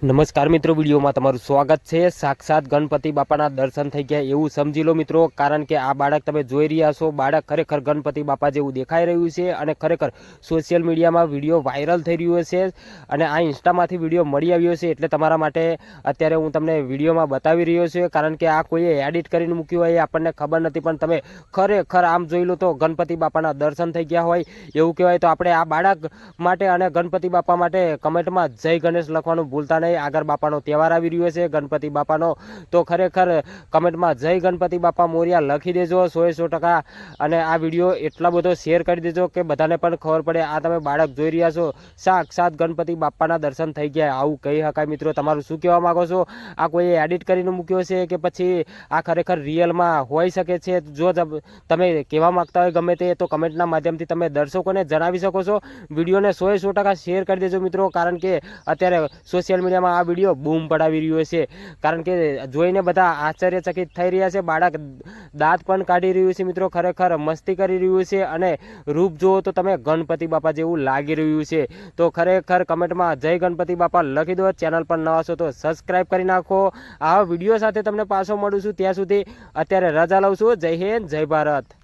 નમસ્કાર મિત્રો, વિડીયોમાં તમારું સ્વાગત છે. સાક્ષાત ગણપતિ બાપાના દર્શન થઈ ગયા એવું સમજી લો મિત્રો, કારણ કે આ બાળક તમે જોઈ રહ્યા છો. બાળક ખરેખર ગણપતિ બાપા જેવું દેખાઈ રહ્યું છે અને ખરેખર સોશિયલ મીડિયામાં વીડિયો વાયરલ થઈ રહ્યો છે અને આ ઇન્સ્ટામાંથી વીડિયો મળી આવ્યો છે એટલે તમારા માટે અત્યારે હું તમને વિડીયોમાં બતાવી રહ્યો છું. કારણ કે આ કોઈએ એડિટ કરીને મૂક્યું હોય આપણને ખબર નથી, પણ તમે ખરેખર આમ જોઈ લો તો ગણપતિ બાપાના દર્શન થઈ ગયા હોય એવું કહેવાય. તો આપણે આ બાળક માટે અને ગણપતિ બાપા માટે કમેન્ટમાં જય ગણેશ લખવાનું ભૂલતા નહીં. આગળ બાપાનો તહેવાર આવી રહ્યો છે, ગણપતિ બાપાનો. તો ખરેખર કમેન્ટમાં જય ગણપતિ બાપા મોર્યા લખી દેજો સો સો ટકા. અને આ વીડિયો એટલા બધો શેર કરી દેજો કે બધાને પણ ખબર પડે, આ તમે બાળક જોઈ રહ્યા છો. સાક્ષાત ગણપતિ બાપાના દર્શન થઈ ગયા. આવું કહી શકાય મિત્રો, તમારું શું કહેવા માંગો છો? આ કોઈએ એડિટ કરીને મૂક્યો છે કે પછી આ ખરેખર રિયલમાં હોઈ શકે છે? જો તમે કહેવા માંગતા હોય ગમે તે, તો કમેન્ટના માધ્યમથી તમે દર્શકોને જણાવી શકો છો. વિડીયોને સો સો ટકા શેર કરી દેજો મિત્રો, કારણ કે અત્યારે સોશિયલ મીડિયામાં આ વીડિયો બૂમ પડાવી રહ્યો છે. કારણ કે જોઈને બધા આશ્ચર્યચકિત થઈ રહ્યા છે. બાળક દાંત પણ કાઢી રહ્યું છે મિત્રો, ખરેખર મસ્તી કરી રહ્યું છે અને રૂપ જુઓ તો તમે ગણપતિ બાપા જેવું લાગી રહ્યું છે. તો ખરેખર કમેન્ટમાં જય ગણપતિ બાપા લખી દો, ચેનલ પર નવા છો તો સબસ્ક્રાઇબ કરી નાખો. આવા વીડિયો સાથે તમને પાછો મળું છું ત્યાં સુધી. અત્યારે રજા લઉં છું. જય હિન્દ, જય ભારત.